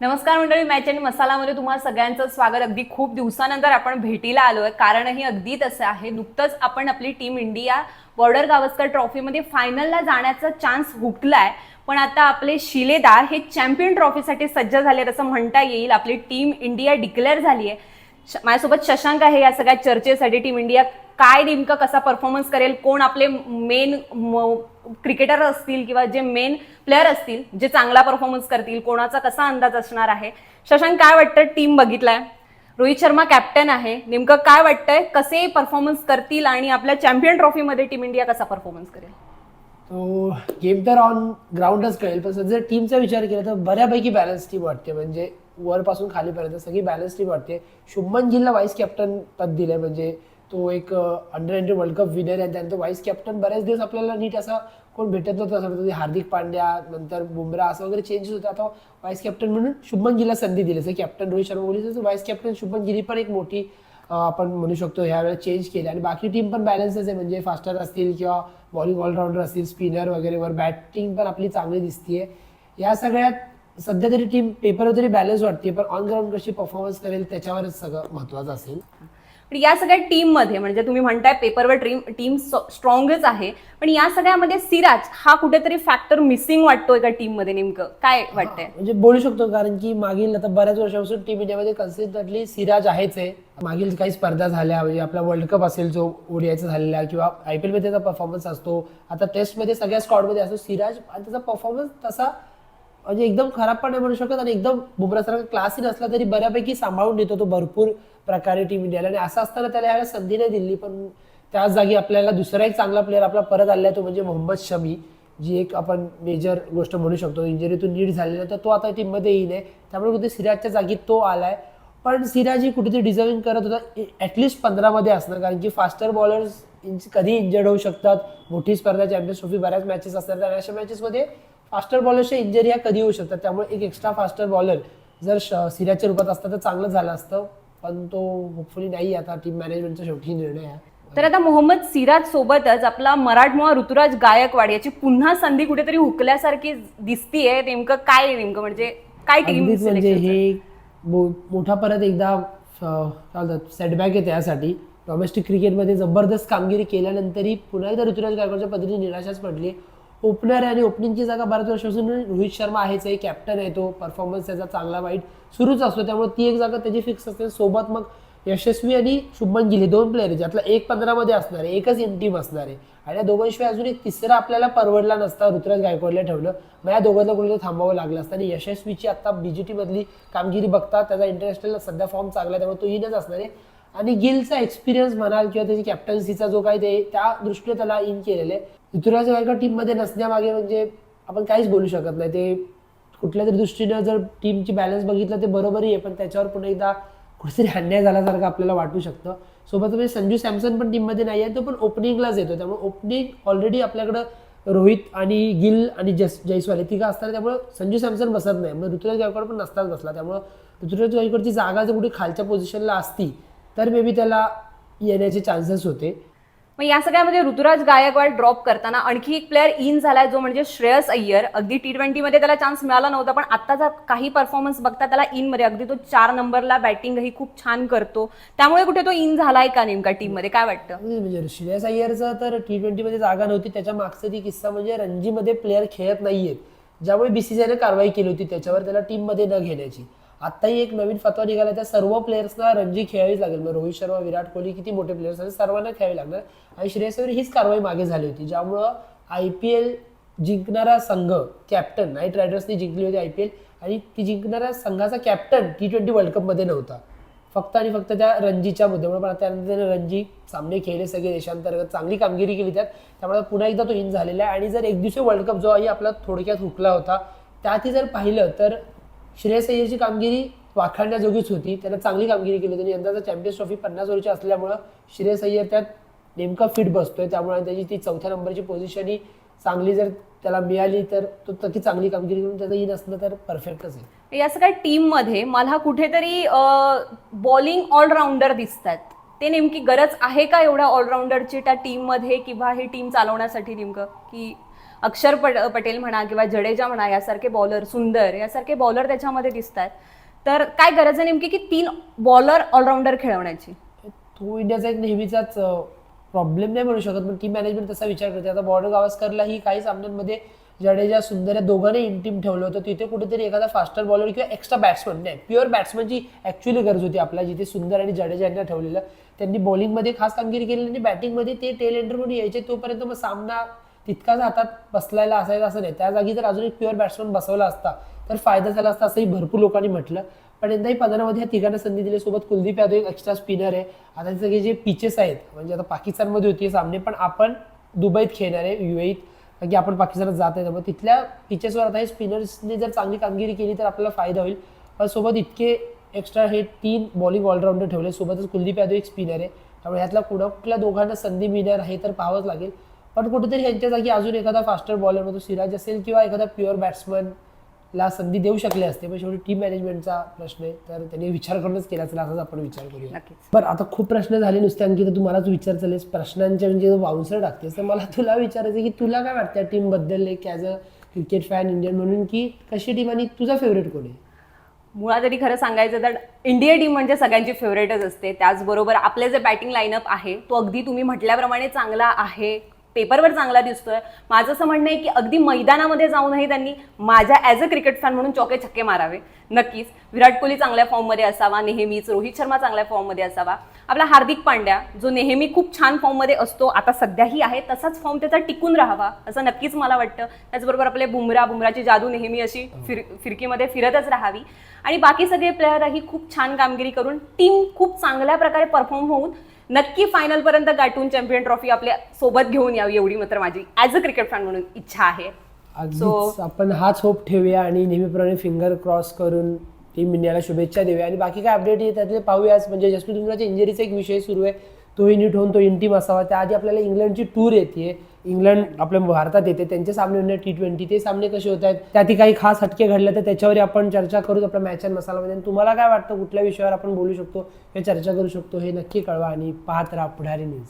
नमस्कार मंडळी मॅच आणि मसालामध्ये तुम्हाला सगळ्यांचं स्वागत. अगदी खूप दिवसानंतर आपण भेटीला आलो आहे कारणही अगदी तसं आहे नुकतंच आपण आपली टीम इंडिया बॉर्डर गावस्कर ट्रॉफीमध्ये फायनलला जाण्याचा चान्स हुकलाय. पण आता आपले शिलेदार हे चॅम्पियन ट्रॉफीसाठी सज्ज झाले आहेत असं म्हणता येईल. आपली टीम इंडिया डिक्लेअर झाली आहे माझ्यासोबत शशांक आहे या सगळ्या चर्चेसाठी टीम इंडिया. काय नेमकं कसा परफॉर्मन्स करेल? कोण आपले मेन क्रिकेटर असतील किंवा जे मेन प्लेअर असतील जे चांगला परफॉर्मन्स करतील कोणाचा कसा अंदाज असणार आहे? शशांक काय वाटतं टीम बघितलाय? रोहित शर्मा कॅप्टन आहे. नेमकं काय वाटतंय? कसे परफॉर्मन्स करतील आणि आपल्या चॅम्पियन ट्रॉफीमध्ये टीम इंडिया कसा परफॉर्मन्स करेल? गेम तर ऑन ग्राउंडच कळेल. पण जर टीमचा विचार केला तर बऱ्यापैकी बॅलन्स टीम वाटते. म्हणजे वरपासून खालीपर्यंत सगळी बॅलन्स टीम वाटते. शुभमन गिलला व्हाईस कॅप्टन पद दिलंय म्हणजे तो एक under nineteen world cup winner आहे. त्यानंतर व्हाईस कॅप्टन बऱ्याच दिवस आपल्याला नीट असा कोण भेटत नव्हतं असं वाटतं. हार्दिक पांड्या नंतर बुमरा असं वगैरे चेंजेस होते. आता व्हाईस कॅप्टन म्हणून शुभमन गिलला संधी दिली. जसं कॅप्टन रोहित शर्मा बोलली तसं व्हाईस कॅप्टन शुभमन गिरी पण एक मोठी आपण म्हणू शकतो ह्या वेळेला चेंज केली. आणि बाकी टीम पण बॅलन्सच आहे. म्हणजे फास्टर असतील किंवा बॉलिंग ऑलराऊंडर असतील स्पिनर वगैरेवर बॅटिंग पण आपली चांगली दिसतीये. या सगळ्यात सध्या तरी टीम पेपरवर तरी बॅलन्स वाटते पण ऑन ग्राउंड कशी परफॉर्मन्स करेल त्याच्यावरच सगळं महत्वाचं असेल. पण या सगळ्या टीममध्ये म्हणजे तुम्ही म्हणताय पेपरवर टीम टीम स्ट्रॉंगच आहे पण या सगळ्यामध्ये सिराज हा कुठेतरी फॅक्टर मिसिंग वाटतोय का टीममध्ये नेमकं? काय वाटतंय? म्हणजे बोलू शकतो कारण की मागील आता बऱ्याच वर्षापासून टीम इंडियामध्ये कन्सिस्टंटली सिराज आहेच आहे. मागील काही स्पर्धा झाल्या म्हणजे आपला वर्ल्ड कप असेल जो ओडिआयचा झालेला किंवा आय पी एलमध्ये त्याचा परफॉर्मन्स असतो. आता टेस्टमध्ये सगळ्या स्कॉडमध्ये असतो सिराज आणि त्याचा परफॉर्मन्स तसा म्हणजे एकदम खराब पण नाही म्हणू शकत आणि एकदम बुमरासारखा क्लासही नसला तरी बऱ्यापैकी सांभाळून देतो तो भरपूर प्रकारे टीम इंडियाला. आणि असं असताना त्याला यावेळेला संधी नाही दिली पण त्याच जागी आपल्याला दुसरा एक चांगला प्लेअर आपला परत आलाय तो म्हणजे मोहम्मद शमी जी एक आपण मेजर गोष्ट म्हणू शकतो. इंजरीतून नीट झालेला तर तो आता टीममध्ये येईल आहे. त्यामुळे कुठे सिराजच्या जागी तो आलाय. पण सिराज ही कुठेतरी डिझर्विंग करत होता. ॲटलिस्ट पंधरामध्ये असणार कारण की फास्टर बॉलर्स कधी इंजर्ड होऊ शकतात. मोठी स्पर्धा चॅम्पियन्स ट्रॉफी बऱ्याच मॅचेस असतात आणि अशा मॅचेसमध्ये फास्टर बॉलर्सच्या इंजरी ह्या कधी होऊ शकतात? त्यामुळे एक एक्स्ट्रा फास्टर बॉलर जर सिराजच्या रूपात असता तर चांगलं झालं असतं. पण तो होपफुली नाही आता टीम मॅनेजमेंटचा शेवटी निर्णय आहे. तर आता मोहम्मद सिराज सोबतच आपला मराठमोळा ऋतुराज गायकवाड याची पुन्हा संधी कुठेतरी हुकल्यासारखी दिसतीये. नेमकं काय नेमकं? म्हणजे काय टीम म्हणजे हे मोठा परत एकदा सेटबॅक आहे त्यासाठी डोमेस्टिक क्रिकेटमध्ये जबरदस्त कामगिरी केल्यानंतरही पुन्हा एकदा ऋतुराज गायकवाडच्या पद्धतीने निराशाच पडली ओपनर आहे आणि ओपनिंगची जागा बऱ्याच वर्षापासून रोहित शर्मा आहेच आहे कॅप्टन आहे तो परफॉर्मन्स त्याचा चांगला वाईट सुरूच असतो. त्यामुळे ती एक जागा त्याची फिक्स असते. सोबत मग यशस्वी आणि शुभमन गिल हे दोन प्लेअर आहेत ज्यातला एक पंधरामध्ये असणार आहे एकच इन टीम असणार आहे. आणि या दोघांशिवाय अजून एक तिसरा आपल्याला परवडला नसता ऋतुराज गायकवाडला ठेवलं. मग या दोघांना कुठे थांबावं लागलं असतं? आणि यशस्वीची आता बीजेटीमधली कामगिरी बघता त्याचा इंटरनॅशनल सध्या फॉर्म चांगला आहे त्यामुळे तो इनच असणार आहे. आणि गिलचा एक्सपिरियन्स म्हणाल किंवा त्याची कॅप्टन्सीचा जो काही ते त्या दृष्टीने त्याला इन केलेलं. आहे ऋतुराज गायकवाड टीममध्ये नसण्यामागे म्हणजे आपण काहीच बोलू शकत नाही. ते कुठल्या तरी दृष्टीनं जर टीमची बॅलन्स बघितलं ते बरोबरही आहे पण त्याच्यावर पुन्हा एकदा कुठेतरी अन्याय झाल्यासारखं आपल्याला वाटू शकतं. सोबत म्हणजे संजू सॅमसन पण टीममध्ये नाही आहे तो पण ओपनिंगलाच येतो त्यामुळे ओपनिंग ऑलरेडी आपल्याकडं रोहित आणि गिल आणि जस जयस्वाल हे तिघं असतात. त्यामुळे संजू सॅमसन बसत नाही. मग ऋतुराज गायकवाड पण नसताच बसला. त्यामुळं ऋतुराज गायकवाडची जागा जर कुठे खालच्या पोझिशनला असती तर मे बी त्याला येण्याचे चान्सेस होते. मग या सगळ्यामध्ये ऋतुराज गायकवाड ड्रॉप करताना आणखी एक प्लेअर इन झालाय जो म्हणजे श्रेयस अय्यर. अगदी टी ट्वेंटीमध्ये त्याला चान्स मिळाला नव्हता पण आत्ताचा काही परफॉर्मन्स बघता त्याला इनमध्ये. अगदी तो चार नंबरला बॅटिंगही खूप छान करतो. त्यामुळे कुठे तो इन झालाय का नेमका टीममध्ये? काय वाटतं? म्हणजे श्रेयस अय्यरचा तर टी ट्वेंटीमध्ये जागा नव्हती. त्याच्या मागचा ती किस्सा म्हणजे रणजीमध्ये प्लेअर खेळत नाहीयेत. ज्यामुळे बीसीसीआयने कारवाई केली होती त्याच्यावर त्याला टीममध्ये न घेण्याची. आत्ताही एक नवीन फतवा निघाला त्या सर्व प्लेयर्सना रणजी खेळावीच लागेल. मग रोहित शर्मा विराट कोहली किती मोठे प्लेयर्स आहेत सर्वांना खेळावी लागणार. आणि श्रेयस अय्यर हीच कारवाई मागे झाली होती ज्यामुळं आय पी एल जिंकणारा संघ कॅप्टन नाईट रायडर्सनी जिंकली होती आय पी एल आणि ती जिंकणाऱ्या संघाचा कॅप्टन टी ट्वेंटी वर्ल्ड कपमध्ये नव्हता. फक्त आणि फक्त त्या रणजीच्या मुद्द्यामुळे पण त्यानंतर त्याने रणजी सामने खेळले सगळे देशांतर्गत चांगली कामगिरी केली त्यात. त्यामुळे पुन्हा एकदा तो इन झालेला आहे. आणि जर एक दिवशी वर्ल्ड कप जो आहे आपला थोडक्यात हुकला होता त्यातही जर पाहिलं तर श्रेयस अय्यरची कामगिरी वाखाणण्याजोगीच होती. त्यानं चांगली कामगिरी केली होती यंदाचा चॅम्पियन्स ट्रॉफी पन्नास ओव्हरची असल्यामुळं श्रेयस अय्यर त्यात नेमका फिट बसतोय. त्यामुळे त्याची ती चौथ्या नंबरची पोझिशन ही चांगली जर त्याला मिळाली तर तो नक्की चांगली कामगिरी करून त्याचं येत असलं तर परफेक्टच आहे. या सगळ्या टीममध्ये मला कुठेतरी बॉलिंग ऑलराऊंडर दिसतात ते नेमकी गरज आहे का एवढ्या ऑलराऊंडरची त्या टीममध्ये किंवा ही टीम चालवण्यासाठी नेमकं? की अक्षर पट पटेल म्हणा किंवा जडेजा म्हणा यासारखे बॉलर सुंदर यासारखे बॉलर त्याच्यामध्ये दिसत आहेत तर काय गरज आहे नेमकी की तीन बॉलर ऑलराऊंडर खेळवण्याची? तो इंडियाचा एक नेहमीचाच प्रॉब्लेम नाही म्हणू शकत पण टीम मॅनेजमेंट तसा विचार करते. आता बॉर्डर गावस्करलाही काही सामन्यांमध्ये जडेजा सुंदर या दोघांनी इन टीम ठेवलं होतं. तिथे कुठेतरी एखादा फास्टर बॉलर किंवा एक्स्ट्रा बॅट्समन नाही प्युअर बॅट्समनची ॲक्च्युअली गरज होती आपल्या जिथे सुंदर आणि जडेजा यांना ठेवलेलं. त्यांनी बॉलिंगमध्ये खास कामगिरी केली आणि बॅटिंगमध्ये ते टेल एंडर म्हणून यायचे तोपर्यंत मग सामना तितकाच हातात बसलायला असायचा असं नाही. त्या जागी जर अजून एक प्युअर बॅट्समन बसवला असता तर फायदा झाला असता असंही भरपूर लोकांनी म्हटलं. पण यंदाही पंधरामध्ये ह्या तिघांना संधी दिली सोबत कुलदीप यादव एक एक्स्ट्रा स्पिनर आहे. आता हे सगळे जे पिचेस आहेत म्हणजे आता पाकिस्तानमध्ये होती हे सामने पण आपण दुबईत खेळणार आहे युएईत कारण की आपण पाकिस्तानात जात आहे त्यामुळे तिथल्या पिचेसवर आता हे स्पिनर्सने जर चांगली कामगिरी केली तर आपल्याला फायदा होईल. पण सोबत इतके एक्स्ट्रा हे तीन बॉलिंग ऑलराऊंडर ठेवले. सोबतच कुलदीप यादव एक स्पिनर आहे. त्यामुळे ह्यातला कुणा कुठल्या दोघांना संधी मिळणार हे तर पाहावंच लागेल. पण कुठेतरी ह्यांच्या जागी अजून एखादा फास्टर बॉलर तो सिराज असेल किंवा एखादा प्युअर बॅट्समन ला संधी देऊ शकले असते. पण शेवटी टीम मॅनेजमेंटचा प्रश्न आहे. तर त्यांनी विचार करूनच केला असेल. असाच आपण विचार करूया. बरं आता खूप प्रश्न झाले नुसते. आणखी तर तुम्हालाच विचार चालेल प्रश्नांचे म्हणजे बाउन्सर टाकतेस. तर मला तुला विचारायचं की तुला काय वाटतं टीमबद्दल? एक as a cricket fan Indian म्हणून की कशी टीम आणि तुझा फेवरेट कोण आहे? मुळात जरी खरं सांगायचं तर इंडिया टीम म्हणजे सगळ्यांची फेवरेटच असते. त्याचबरोबर आपले जे बॅटिंग लाईनअप आहे तो अगदी तुम्ही म्हटल्याप्रमाणे चांगला आहे. पेपरवर चांगला दिसतोय. माझं असं म्हणणं आहे की अगदी मैदानामध्ये जाऊनही त्यांनी माझ्या ॲज अ क्रिकेट फॅन म्हणून चौके छक्के मारावे. नक्कीच विराट कोहली चांगल्या फॉर्ममध्ये असावा नेहमीच रोहित शर्मा चांगल्या फॉर्ममध्ये असावा. आपला हार्दिक पांड्या जो नेहमी खूप छान फॉर्ममध्ये असतो आता सध्याही आहे तसाच फॉर्म त्याचा टिकून राहावा असं नक्कीच मला वाटतं. त्याचबरोबर आपले बुमरा बुमराची जादू नेहमी अशी फिर फिरकीमध्ये फिरतच राहावी. आणि बाकी सगळे प्लेयरही खूप छान कामगिरी करून टीम खूप चांगल्या प्रकारे परफॉर्म होऊन नक्की फायनलपर्यंत गाठून चॅम्पियन ट्रॉफी आपल्यासोबत घेऊन यावी एवढी मात्र माझी ॲज अ क्रिकेट फॅन म्हणून इच्छा आहे. अगदीच. आपण हाच होप ठेवूया आणि नेहमीप्रमाणे फिंगर क्रॉस करून टीम इंडियाला शुभेच्छा देऊया. आणि बाकी काय अपडेट येत त्यातले पाहूयाच. म्हणजे जसप्रीत बुमराच्या इंजरीचा एक विषय सुरू आहे. तोही नीट होऊन तो इन टीम असावा. त्याआधी आपल्याला इंग्लंडची टूर येते इंग्लंड आपल्या भारतात येते. त्यांचे सामने होणार टी ट्वेंटी ते सामने कसे होत आहेत? त्यातही काही खास हटके घडले तर त्याच्यावर आपण चर्चा करू आपल्या मॅच अँड मसालामध्ये आणि तुम्हाला काय वाटतं? कुठल्या विषयावर आपण बोलू शकतो? हे चर्चा करू शकतो. हे नक्की कळवा आणि पाहत राहा पुढारी न्यूज